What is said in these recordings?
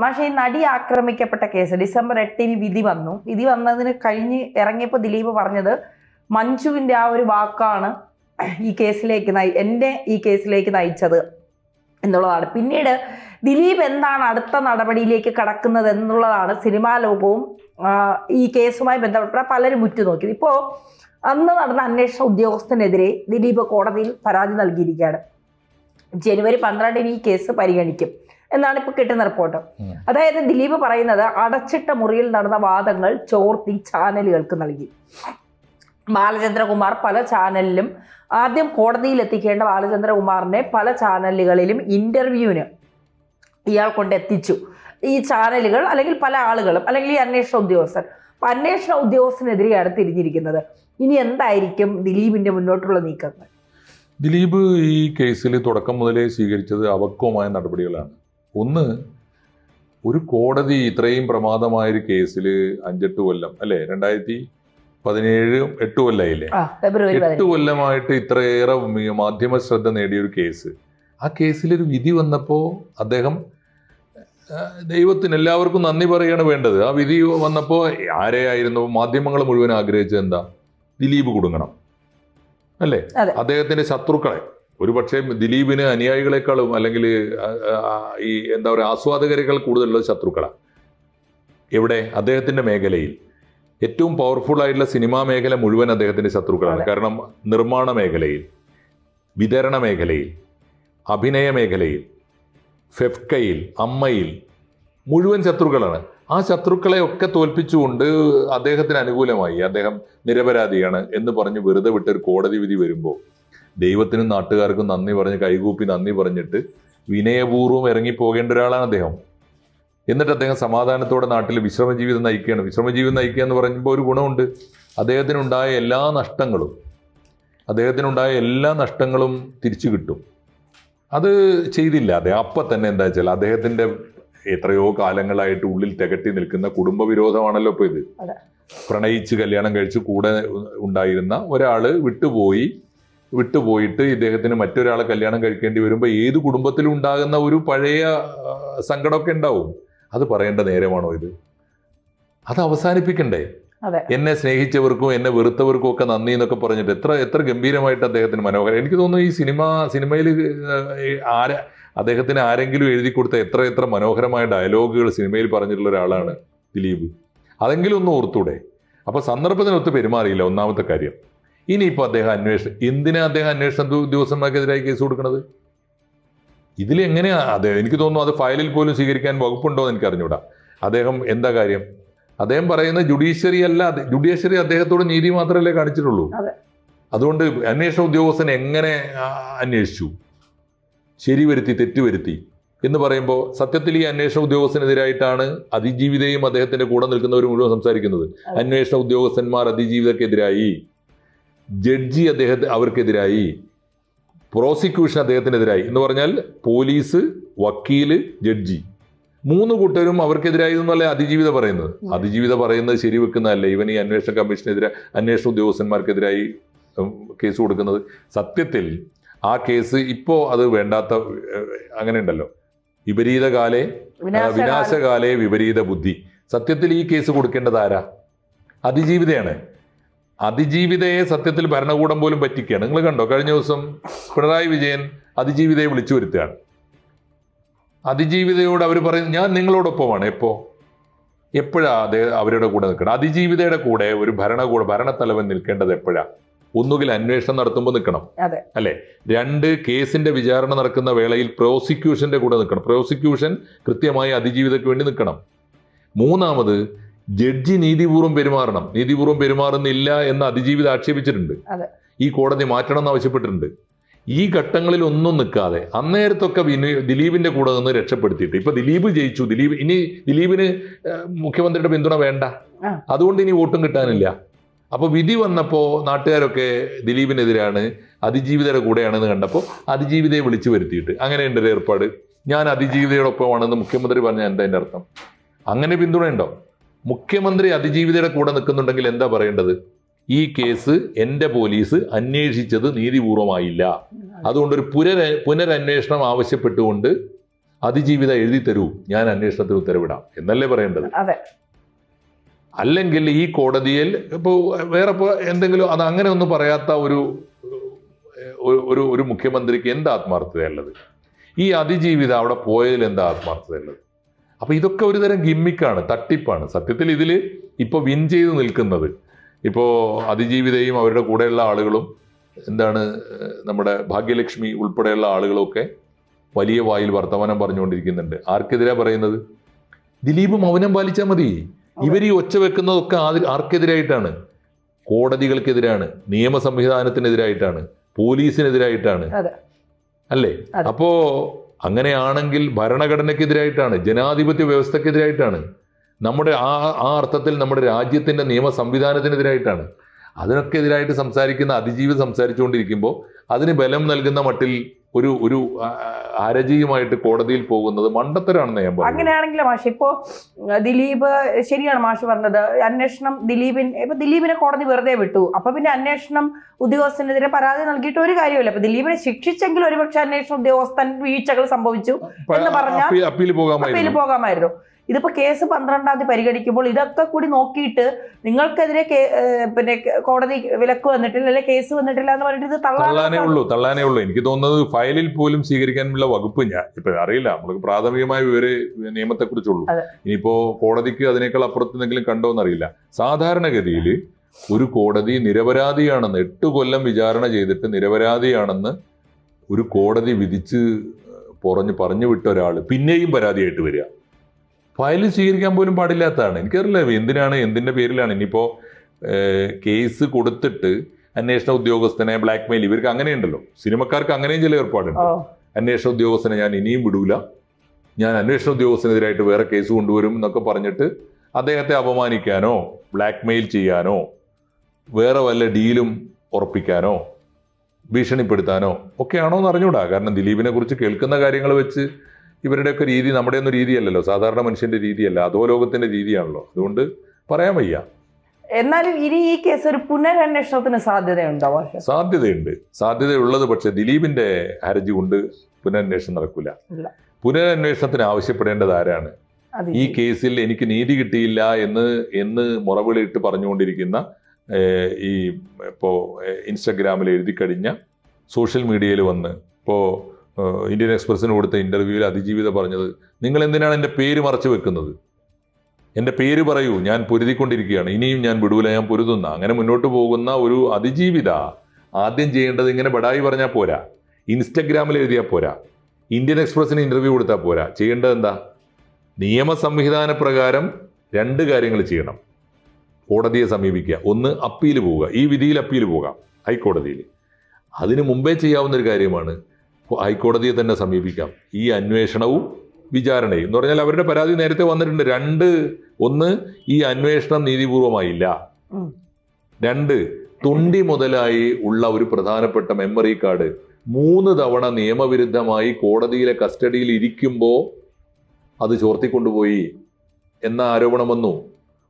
പക്ഷേ ഈ നടി ആക്രമിക്കപ്പെട്ട കേസ് ഡിസംബർ എട്ടിന് വിധി വന്നു. വിധി വന്നതിന് കഴിഞ്ഞ് ഇറങ്ങിയപ്പോൾ ദിലീപ് പറഞ്ഞത് മഞ്ജുവിന്റെ ആ ഒരു വാക്കാണ് ഈ കേസിലേക്ക് നയി എന്റെ ഈ കേസിലേക്ക് നയിച്ചത് എന്നുള്ളതാണ്. പിന്നീട് ദിലീപ് എന്താണ് അടുത്ത നടപടിയിലേക്ക് കടക്കുന്നത് എന്നുള്ളതാണ് സിനിമാ ലോകവും ഈ കേസുമായി ബന്ധപ്പെട്ട പലരും ഉറ്റുനോക്കിയത്. ഇപ്പോൾ അന്ന് നടന്ന അന്വേഷണ ഉദ്യോഗസ്ഥനെതിരെ ദിലീപ് കോടതിയിൽ പരാതി നൽകിയിരിക്കുകയാണ്. ജനുവരി പന്ത്രണ്ടിന് ഈ കേസ് പരിഗണിക്കും. എന്നാണ് ഇപ്പോൾ കിട്ടുന്ന റിപ്പോർട്ട് അതായത് ദിലീപ് പറയുന്നത് അടച്ചിട്ട മുറിയിൽ നടന്ന വാദങ്ങൾ ചോർത്തി ചാനലുകൾക്ക് നൽകി. ബാലചന്ദ്രകുമാർ പല ചാനലിലും ആദ്യം കോടതിയിൽ എത്തിക്കേണ്ട ബാലചന്ദ്രകുമാറിനെ പല ചാനലുകളിലും ഇന്റർവ്യൂവിന് ഇയാൾ കൊണ്ടെത്തിച്ചു ഈ ചാനലുകൾ അല്ലെങ്കിൽ പല ആളുകളും അല്ലെങ്കിൽ ഈ അന്വേഷണ ഉദ്യോഗസ്ഥർ. അപ്പൊ അന്വേഷണ ഉദ്യോഗസ്ഥനെതിരെയാണ് തിരിഞ്ഞിരിക്കുന്നത്. ഇനി എന്തായിരിക്കും ദിലീപിന്റെ മുന്നോട്ടുള്ള നീക്കങ്ങൾ? ദിലീപ് ഈ കേസിൽ തുടക്കം മുതലേ സ്വീകരിച്ചത് അപക്വമായ നടപടികളാണ്. ഒന്ന് ഒരു കോടതി ഇത്രയും പ്രമാദമായ ഒരു കേസിൽ അഞ്ചെട്ട് കൊല്ലം അല്ലേ? രണ്ടായിരത്തി പതിനേഴ് എട്ട് കൊല്ലായില്ലേ? എട്ട് കൊല്ലമായിട്ട് ഇത്രയേറെ മാധ്യമ ശ്രദ്ധ നേടിയ ഒരു കേസ്. ആ കേസിലൊരു വിധി വന്നപ്പോൾ അദ്ദേഹം ദൈവത്തിന് എല്ലാവർക്കും നന്ദി പറയാണ് വേണ്ടത്. ആ വിധി വന്നപ്പോൾ ആരെയായിരുന്നു? മാധ്യമങ്ങൾ മുഴുവൻ ആഗ്രഹിച്ചത് എന്താ? ദിലീപ് കുടുങ്ങണം. അല്ലേ? അദ്ദേഹത്തിന്റെ ശത്രുക്കളെ. ഒരു പക്ഷേ ദിലീപിന് അനുയായികളെക്കാളും അല്ലെങ്കിൽ ഈ എന്താ പറയുക ആസ്വാദകരെക്കാൾ കൂടുതലുള്ളത് ശത്രുക്കളാണ് ഇവിടെ അദ്ദേഹത്തിന്റെ മേഖലയിൽ. ഏറ്റവും പവർഫുൾ ആയിട്ടുള്ള സിനിമാ മേഖല മുഴുവൻ അദ്ദേഹത്തിന്റെ ശത്രുക്കളാണ്. കാരണം നിർമ്മാണ മേഖലയിൽ വിതരണ മേഖലയിൽ അഭിനയ മേഖലയിൽ ഫെഫ്കയിൽ അമ്മയിൽ മുഴുവൻ ശത്രുക്കളാണ്. ആ ശത്രുക്കളെ ഒക്കെ തോൽപ്പിച്ചുകൊണ്ട് അദ്ദേഹത്തിന് അനുകൂലമായി അദ്ദേഹം നിരപരാധിയാണ് എന്ന് പറഞ്ഞ് വെറുതെ വിട്ടൊരു കോടതി വിധി വരുമ്പോൾ ദൈവത്തിനും നാട്ടുകാർക്കും നന്ദി പറഞ്ഞ് കൈകൂപ്പി നന്ദി പറഞ്ഞിട്ട് വിനയപൂർവം ഇറങ്ങിപ്പോകേണ്ട ഒരാളാണ് അദ്ദേഹം. എന്നിട്ട് അദ്ദേഹം സമാധാനത്തോടെ നാട്ടിൽ വിശ്രമജീവിതം നയിക്കുകയാണ്. വിശ്രമജീവിതം നയിക്കുക എന്ന് പറയുമ്പോൾ ഒരു ഗുണമുണ്ട്. അദ്ദേഹത്തിനുണ്ടായ എല്ലാ നഷ്ടങ്ങളും അദ്ദേഹത്തിനുണ്ടായ എല്ലാ നഷ്ടങ്ങളും തിരിച്ചു കിട്ടും. അത് ചെയ്തില്ല. അദ്ദേഹം അപ്പം തന്നെ എന്താ വെച്ചാൽ അദ്ദേഹത്തിന്റെ എത്രയോ കാലങ്ങളായിട്ട് ഉള്ളിൽ തികട്ടി നിൽക്കുന്ന കുടുംബ വിരോധമാണല്ലോ ഇപ്പോൾ ഇത് പ്രണയിച്ച് കല്യാണം കഴിച്ച് കൂടെ ഉണ്ടായിരുന്ന ഒരാൾ വിട്ടുപോയി. വിട്ടുപോയിട്ട് ഇദ്ദേഹത്തിന് മറ്റൊരാളെ കല്യാണം കഴിക്കേണ്ടി വരുമ്പോൾ ഏത് കുടുംബത്തിലും ഉണ്ടാകുന്ന ഒരു പഴയ സങ്കടമൊക്കെ ഉണ്ടാവും. അത് പറയേണ്ട നേരമാണോ ഇത്? അത് അവസാനിപ്പിക്കണ്ടേ. എന്നെ സ്നേഹിച്ചവർക്കും എന്നെ വെറുത്തവർക്കും ഒക്കെ നന്ദി എന്നൊക്കെ പറഞ്ഞിട്ട് എത്ര എത്ര ഗംഭീരമായിട്ട് അദ്ദേഹത്തിന് മനോഹരം. എനിക്ക് തോന്നുന്നു ഈ സിനിമ സിനിമയിൽ ആര അദ്ദേഹത്തിന് ആരെങ്കിലും എഴുതി കൊടുത്ത എത്ര എത്ര മനോഹരമായ ഡയലോഗുകൾ സിനിമയിൽ പറഞ്ഞിട്ടുള്ള ഒരാളാണ് ദിലീപ്. അതെങ്കിലും ഒന്ന് ഓർത്തൂടെ? അപ്പൊ സന്ദർഭത്തിനൊത്ത് പെരുമാറിയില്ല ഒന്നാമത്തെ കാര്യം. ഇനിയിപ്പോൾ അദ്ദേഹം അന്വേഷണം എന്തിനാ അദ്ദേഹം അന്വേഷണ ഉദ്യോ- ഉദ്യോഗസ്ഥന്മാർക്കെതിരായി കേസ് കൊടുക്കുന്നത് ഇതിൽ അദ്ദേഹം അതെ എനിക്ക് തോന്നുന്നു അത് ഫയലിൽ പോലും സ്വീകരിക്കാൻ വകുപ്പുണ്ടോ എന്ന് എനിക്ക് അറിഞ്ഞൂടാ. അദ്ദേഹം എന്താ കാര്യം? അദ്ദേഹം പറയുന്ന ജുഡീഷ്യറി അല്ല ജുഡീഷ്യറി അദ്ദേഹത്തോട് നീതി മാത്രമല്ലേ കാണിച്ചിട്ടുള്ളൂ. അതെ. അതുകൊണ്ട് അന്വേഷണ ഉദ്യോഗസ്ഥൻ എങ്ങനെ അന്വേഷിച്ചു? ശരി വരുത്തി തെറ്റുവരുത്തി എന്ന് പറയുമ്പോൾ സത്യത്തിൽ ഈ അന്വേഷണ ഉദ്യോഗസ്ഥനെതിരായിട്ടാണ് അതിജീവിതയും അദ്ദേഹത്തിന്റെ കൂടെ നിൽക്കുന്നവരും മുഴുവൻ സംസാരിക്കുന്നത്. അന്വേഷണ ഉദ്യോഗസ്ഥന്മാർ അതിജീവിതക്കെതിരായി. ജഡ്ജി അദ്ദേഹത്തെ അവർക്കെതിരായി പ്രോസിക്യൂഷൻ അദ്ദേഹത്തിനെതിരായി എന്ന് പറഞ്ഞാൽ പോലീസ് വക്കീൽ ജഡ്ജി. മൂന്ന് കൂട്ടരും അവർക്കെതിരായി എന്നല്ല അതിജീവിത പറയുന്നത്? അതിജീവിത പറയുന്നത് ശരിവെക്കുന്നതല്ല? ഇവൻ ഈ അന്വേഷണ കമ്മീഷനെതിരെ അന്വേഷണ ഉദ്യോഗസ്ഥന്മാർക്കെതിരായി കേസ് കൊടുക്കുന്നത്. സത്യത്തിൽ ആ കേസ് ഇപ്പോൾ അത് വേണ്ടാത്ത അങ്ങനെ ഉണ്ടല്ലോ വിപരീതകാലേ വിനാശകാലേ വിപരീത ബുദ്ധി. സത്യത്തിൽ ഈ കേസ് കൊടുക്കേണ്ടത് ആരാ? അതിജീവിതയാണ്. അതിജീവിതയെ സത്യത്തിൽ ഭരണകൂടം പോലും പറ്റിക്കുകയാണ്. നിങ്ങൾ കണ്ടോ കഴിഞ്ഞ ദിവസം പിണറായി വിജയൻ അതിജീവിതയെ വിളിച്ചു വരുത്തുകയാണ്. അതിജീവിതയോട് അവർ പറയും ഞാൻ നിങ്ങളോടൊപ്പമാണ് എപ്പോ? എപ്പോഴാ അത് അവരുടെ കൂടെ നിൽക്കണം? അതിജീവിതയുടെ കൂടെ ഒരു ഭരണകൂട ഭരണത്തലവൻ നിൽക്കേണ്ടത് എപ്പോഴാ? ഒന്നുകിൽ അന്വേഷണം നടത്തുമ്പോൾ നിൽക്കണം. അല്ലെ? രണ്ട് കേസിന്റെ വിചാരണ നടക്കുന്ന വേളയിൽ പ്രോസിക്യൂഷന്റെ കൂടെ നിൽക്കണം. പ്രോസിക്യൂഷൻ കൃത്യമായി അതിജീവിതയ്ക്ക് വേണ്ടി നിൽക്കണം. മൂന്നാമത് ജഡ്ജി നീതിപൂർവം പെരുമാറണം. നീതിപൂർവം പെരുമാറുന്നില്ല എന്ന് അതിജീവിത ആക്ഷേപിച്ചിട്ടുണ്ട്. ഈ കോടതി മാറ്റണം എന്ന് ആവശ്യപ്പെട്ടിട്ടുണ്ട്. ഈ ഘട്ടങ്ങളിൽ ഒന്നും നിൽക്കാതെ അന്നേരത്തൊക്കെ വിനു ദിലീപിന്റെ കൂടെ നിന്ന് രക്ഷപ്പെടുത്തിയിട്ട്. ഇപ്പൊ ദിലീപ് ജയിച്ചു. ദിലീപ് ഇനി ദിലീപിന് മുഖ്യമന്ത്രിയുടെ പിന്തുണ വേണ്ട. അതുകൊണ്ട് ഇനി വോട്ടും കിട്ടാനില്ല. അപ്പൊ വിധി വന്നപ്പോ നാട്ടുകാരൊക്കെ ദിലീപിനെതിരാണ് അതിജീവിതയുടെ കൂടെയാണെന്ന് കണ്ടപ്പോൾ അതിജീവിതയെ വിളിച്ചു വരുത്തിയിട്ട്. അങ്ങനെയുണ്ട് ഒരു ഏർപ്പാട്. ഞാൻ അതിജീവിതയോടൊപ്പമാണെന്ന് മുഖ്യമന്ത്രി പറഞ്ഞ എന്താ അർത്ഥം? അങ്ങനെ പിന്തുണയുണ്ടോ? മുഖ്യമന്ത്രി അതിജീവിതയുടെ കൂടെ നിൽക്കുന്നുണ്ടെങ്കിൽ എന്താ പറയേണ്ടത്? ഈ കേസ് എന്റെ പോലീസ് അന്വേഷിച്ചത് നീതിപൂർവമായില്ല. അതുകൊണ്ട് ഒരു പുനര പുനരന്വേഷണം ആവശ്യപ്പെട്ടുകൊണ്ട് അതിജീവിത എഴുതി തരൂ. ഞാൻ അന്വേഷണത്തിന് ഉത്തരവിടാം. എന്നല്ലേ പറയേണ്ടത്? അല്ലെങ്കിൽ ഈ കോടതിയിൽ ഇപ്പോൾ വേറെ ഇപ്പോൾ എന്തെങ്കിലും അത് അങ്ങനെ ഒന്നും പറയാത്ത ഒരു- ഒരു ഒരു മുഖ്യമന്ത്രിക്ക് എന്താ ആത്മാർത്ഥതയുള്ളത്? ഈ അതിജീവിത അവിടെ പോയതിൽ എന്താ ആത്മാർത്ഥതയുള്ളത്? അപ്പൊ ഇതൊക്കെ ഒരു തരം ഗിമ്മിക്കാണ് തട്ടിപ്പാണ്. സത്യത്തിൽ ഇതിൽ ഇപ്പോൾ വിൻ ചെയ്ത് നിൽക്കുന്നത്. ഇപ്പോൾ അതിജീവിതയും അവരുടെ കൂടെയുള്ള ആളുകളും എന്താണ് നമ്മുടെ ഭാഗ്യലക്ഷ്മി ഉൾപ്പെടെയുള്ള ആളുകളൊക്കെ വലിയ വായിൽ വർത്തമാനം പറഞ്ഞുകൊണ്ടിരിക്കുന്നുണ്ട്. ആർക്കെതിരാ പറയുന്നത്? ദിലീപ് മൗനം പാലിച്ചാൽ മതി. ഇവർ ഈ ഒച്ച വെക്കുന്നതൊക്കെ ആർക്കെതിരായിട്ടാണ്? കോടതികൾക്കെതിരാണ് നിയമ സംവിധാനത്തിനെതിരായിട്ടാണ് പോലീസിനെതിരായിട്ടാണ് അല്ലേ. അപ്പോ അങ്ങനെയാണെങ്കിൽ ഭരണഘടനയ്ക്കെതിരായിട്ടാണ് ജനാധിപത്യ വ്യവസ്ഥക്കെതിരായിട്ടാണ് നമ്മുടെ ആ ആ അർത്ഥത്തിൽ നമ്മുടെ രാജ്യത്തിന്റെ നിയമ സംവിധാനത്തിനെതിരായിട്ടാണ് അതിനൊക്കെ എതിരായിട്ട് സംസാരിക്കുന്ന അതിജീവി സംസാരിച്ചുകൊണ്ടിരിക്കുമ്പോൾ അതിന് ബലം നൽകുന്ന മട്ടിൽ ഒരു ഒരു ആരജീയമായിട്ട് കോടതിയിൽ പോകുന്നത് മണ്ടത്തരാണെന്ന് ഞാൻ പറഞ്ഞു അങ്ങനെയാണെങ്കിൽ മാഷ് ഇപ്പോ ദിലീപ് ശരിയാണ് മാഷ് പറഞ്ഞത് അന്വേഷണം ദിലീപിൻ ഇപ്പൊ ദിലീപിനെ കോടതി വെറുതെ വിട്ടു. അപ്പൊ പിന്നെ അന്വേഷണം ഉദ്യോഗസ്ഥനെതിരെ പരാതി നൽകിയിട്ട് ഒരു കാര്യമില്ല അപ്പൊ ദിലീപിനെ ശിക്ഷിച്ചെങ്കിൽ ഒരുപക്ഷെ അന്വേഷണ ഉദ്യോഗസ്ഥൻ വീഴ്ചകൾ സംഭവിച്ചു എന്ന് പറഞ്ഞാൽ അപ്പീൽ പോകാമായിരുന്നു. പോകാമായിരുന്നു ഇതിപ്പോ കേസ് പന്ത്രണ്ടാം തീയതി പരിഗണിക്കുമ്പോൾ ഇതൊക്കെ കൂടി നോക്കിയിട്ട് നിങ്ങൾക്കെതിരെ പിന്നെ കോടതി വിലക്ക് വന്നിട്ടില്ല അല്ലെ കേസ് വന്നിട്ടില്ല എന്ന് പറഞ്ഞിട്ട് ഇത് തള്ളാനേ ഉള്ളൂ തള്ളാനേ ഉള്ളൂ. എനിക്ക് തോന്നുന്നത് ഫയലിൽ പോലും സ്വീകരിക്കാനുള്ള വകുപ്പ് ഞാൻ ഇപ്പൊ അറിയില്ല നമുക്ക് പ്രാഥമികമായ വിവര നിയമത്തെക്കുറിച്ചുള്ളൂ. കുറിച്ചുള്ളൂ ഇനിയിപ്പോ കോടതിക്ക് അതിനേക്കാൾ അപ്പുറത്ത് എന്തെങ്കിലും കണ്ടോ എന്നറിയില്ല. സാധാരണഗതിയിൽ ഒരു കോടതി നിരപരാധിയാണെന്ന് എട്ട് കൊല്ലം വിചാരണ ചെയ്തിട്ട് നിരപരാധിയാണെന്ന് ഒരു കോടതി വിധിച്ച് പുറഞ്ഞ് പറഞ്ഞു വിട്ട ഒരാൾ പിന്നെയും പരാതിയായിട്ട് വരിക. ഫയൽ സ്വീകരിക്കാൻ പോലും പാടില്ലാത്തതാണ്. എനിക്കറിയില്ല എന്തിനാണ് എന്തിന്റെ പേരിലാണ്? ഇനിയിപ്പോൾ കേസ് കൊടുത്തിട്ട് അന്വേഷണ ഉദ്യോഗസ്ഥനെ ബ്ലാക്ക് മെയിൽ ഇവർക്ക് അങ്ങനെയുണ്ടല്ലോ. സിനിമക്കാർക്ക് അങ്ങനെയും ചില ഏർപ്പാടുണ്ട്. അന്വേഷണ ഉദ്യോഗസ്ഥനെ ഞാൻ ഇനിയും വിടൂല. ഞാൻ അന്വേഷണ ഉദ്യോഗസ്ഥനെതിരായിട്ട് വേറെ കേസ് കൊണ്ടുവരും എന്നൊക്കെ പറഞ്ഞിട്ട് അദ്ദേഹത്തെ അപമാനിക്കാനോ ബ്ലാക്ക് മെയിൽ ചെയ്യാനോ വേറെ വല്ല ഡീലും ഉറപ്പിക്കാനോ ഭീഷണിപ്പെടുത്താനോ ഒക്കെയാണോ എന്ന് അറിഞ്ഞൂടാ. കാരണം ദിലീപിനെ കുറിച്ച് കേൾക്കുന്ന കാര്യങ്ങൾ വെച്ച് ഇവരുടെയൊക്കെ രീതി നമ്മുടെ ഒന്നും രീതിയല്ലല്ലോ. സാധാരണ മനുഷ്യന്റെ രീതിയല്ല. അധോലോകത്തിന്റെ രീതിയാണല്ലോ. അതുകൊണ്ട് പറയാൻ വയ്യ. എന്നാലും ഇനി ഈ കേസ് ഒരു പുനരന്വേഷണത്തിന് സാധ്യതയുണ്ടോ സാധ്യതയുണ്ട്. സാധ്യതയുള്ളത് പക്ഷെ ദിലീപിന്റെ ഹർജി കൊണ്ട് പുനരന്വേഷണം നടക്കില്ല. പുനരന്വേഷണത്തിന് ആവശ്യപ്പെടേണ്ടത് ആരാണ്? ഈ കേസിൽ എനിക്ക് നീതി കിട്ടിയില്ല എന്ന് എന്ന് മുറവിളിയിട്ട് പറഞ്ഞുകൊണ്ടിരിക്കുന്ന ഈ ഇപ്പോ ഇൻസ്റ്റഗ്രാമിൽ എഴുതി കഴിഞ്ഞ സോഷ്യൽ മീഡിയയിൽ വന്ന് ഇപ്പോൾ ഇന്ത്യൻ എക്സ്പ്രസിന് കൊടുത്ത ഇന്റർവ്യൂവിൽ അതിജീവിത പറഞ്ഞത് നിങ്ങൾ എന്തിനാണ് എന്റെ പേര് മറച്ചു വെക്കുന്നത്? എന്റെ പേര് പറയൂ ഞാൻ പൊരുതിക്കൊണ്ടിരിക്കുകയാണ് ഇനിയും ഞാൻ വിടൂല ഞാൻ പൊരുതുന്ന. അങ്ങനെ മുന്നോട്ട് പോകുന്ന ഒരു അതിജീവിത ആദ്യം ചെയ്യേണ്ടത് ഇങ്ങനെ ബടായി പറഞ്ഞാൽ പോരാ. ഇൻസ്റ്റഗ്രാമിൽ എഴുതിയാൽ പോരാ. ഇന്ത്യൻ എക്സ്പ്രസിന് ഇന്റർവ്യൂ കൊടുത്താൽ പോരാ. ചെയ്യേണ്ടത് എന്താ? നിയമ സംവിധാന പ്രകാരം രണ്ട് കാര്യങ്ങൾ ചെയ്യണം. കോടതിയെ സമീപിക്കുക. ഒന്ന് അപ്പീൽ പോവുക. ഈ വിധിയിൽ അപ്പീൽ പോകാം ഹൈക്കോടതിയിൽ. അതിനു മുമ്പേ ചെയ്യാവുന്ന ഒരു കാര്യമാണ് ഹൈക്കോടതിയെ തന്നെ സമീപിക്കാം. ഈ അന്വേഷണവും വിചാരണയും. എന്ന് പറഞ്ഞാൽ അവരുടെ പരാതി നേരത്തെ വന്നിട്ടുണ്ട്. രണ്ട് ഒന്ന് ഈ അന്വേഷണം നീതിപൂർവമായില്ല. രണ്ട് തുണ്ടി മുതലായി ഉള്ള ഒരു പ്രധാനപ്പെട്ട മെമ്മറി കാർഡ് മൂന്ന് തവണ നിയമവിരുദ്ധമായി കോടതിയിലെ കസ്റ്റഡിയിൽ ഇരിക്കുമ്പോൾ അത് ചോർത്തിക്കൊണ്ടുപോയി എന്ന ആരോപണം വന്നു.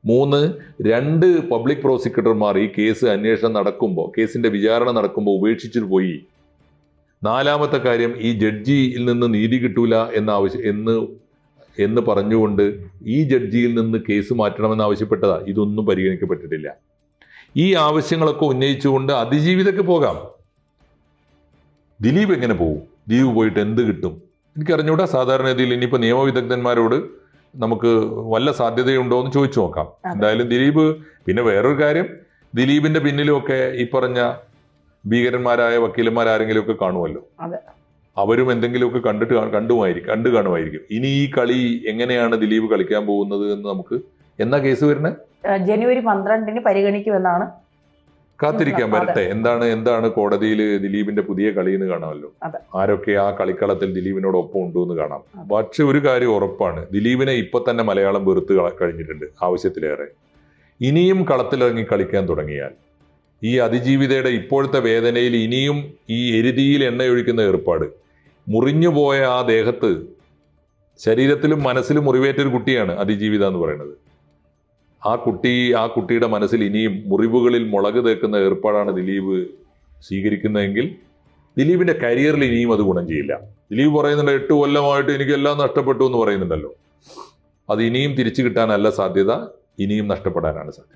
മൂന്ന് രണ്ട് പബ്ലിക് പ്രോസിക്യൂട്ടർമാർ ഈ കേസ് അന്വേഷണം നടക്കുമ്പോൾ കേസിന്റെ വിചാരണ നടക്കുമ്പോൾ ഉപേക്ഷിച്ചിട്ട് പോയി. നാലാമത്തെ കാര്യം ഈ ജഡ്ജിയിൽ നിന്ന് നീതി കിട്ടൂല എന്ന ആവശ്യം എന്ന് എന്ന് പറഞ്ഞുകൊണ്ട് ഈ ജഡ്ജിയിൽ നിന്ന് കേസ് മാറ്റണമെന്ന് ആവശ്യപ്പെട്ടതാ. ഇതൊന്നും പരിഗണിക്കപ്പെട്ടിട്ടില്ല. ഈ ആവശ്യങ്ങളൊക്കെ ഉന്നയിച്ചുകൊണ്ട് അതിജീവിതക്ക് പോകാം. ദിലീപ് എങ്ങനെ പോകും ദിലീപ് പോയിട്ട് എന്ത് കിട്ടും? എനിക്കറിഞ്ഞൂടാ സാധാരണഗതിയിൽ ഇനിയിപ്പോൾ നിയമവിദഗ്ധന്മാരോട് നമുക്ക് വല്ല സാധ്യതയുണ്ടോ എന്ന് ചോദിച്ചു നോക്കാം. എന്തായാലും ദിലീപ് പിന്നെ വേറൊരു കാര്യം ദിലീപിന്റെ പിന്നിലുമൊക്കെ ഈ പറഞ്ഞ ഭീകരന്മാരായ വക്കീലന്മാർ ആരെങ്കിലും ഒക്കെ കാണുമല്ലോ. അവരും എന്തെങ്കിലുമൊക്കെ കണ്ടിട്ട് കണ്ടുമായിരിക്കും കണ്ടു കാണുമായിരിക്കും. ഇനി ഈ കളി എങ്ങനെയാണ് ദിലീപ് കളിക്കാൻ പോകുന്നത് എന്ന് നമുക്ക് എന്നാ കേസ് വരുന്നത് ജനുവരി പന്ത്രണ്ടിന് പരിഗണിക്കുമെന്നാണ് കാത്തിരിക്കാൻ വരട്ടെ എന്താണ് എന്താണ് കോടതിയിൽ ദിലീപിന്റെ പുതിയ കളി എന്ന് കാണാമല്ലോ. ആരൊക്കെ ആ കളിക്കളത്തിൽ ദിലീപിനോട് ഒപ്പം ഉണ്ടോ എന്ന് കാണാം. പക്ഷെ ഒരു കാര്യം ഉറപ്പാണ്. ദിലീപിനെ ഇപ്പൊ തന്നെ മലയാളം വെറുത്ത് കഴിഞ്ഞിട്ടുണ്ട് ആവശ്യത്തിലേറെ. ഇനിയും കളത്തിലിറങ്ങി കളിക്കാൻ തുടങ്ങിയാൽ ഈ അതിജീവിതയുടെ ഇപ്പോഴത്തെ വേദനയിൽ ഇനിയും ഈ എരുതിയിൽ എണ്ണയൊഴിക്കുന്ന ഏർപ്പാട്. മുറിഞ്ഞുപോയ ആ ദേഹത്ത് ശരീരത്തിലും മനസ്സിലും മുറിവേറ്റൊരു കുട്ടിയാണ് അതിജീവിത എന്ന് പറയുന്നത്. ആ കുട്ടി ആ കുട്ടിയുടെ മനസ്സിൽ ഇനിയും മുറിവുകളിൽ മുളക് തേക്കുന്ന ഏർപ്പാടാണ് ദിലീപ് സ്വീകരിക്കുന്നതെങ്കിൽ ദിലീപിന്റെ കരിയറിൽ ഇനിയും അത് ഗുണം ചെയ്യില്ല. ദിലീപ് പറയുന്നുണ്ട് എട്ട് കൊല്ലമായിട്ട് എനിക്കെല്ലാം നഷ്ടപ്പെട്ടു എന്ന് പറയുന്നുണ്ടല്ലോ. അത് ഇനിയും തിരിച്ചു കിട്ടാനല്ല സാധ്യത ഇനിയും നഷ്ടപ്പെടാനാണ് സാധ്യത.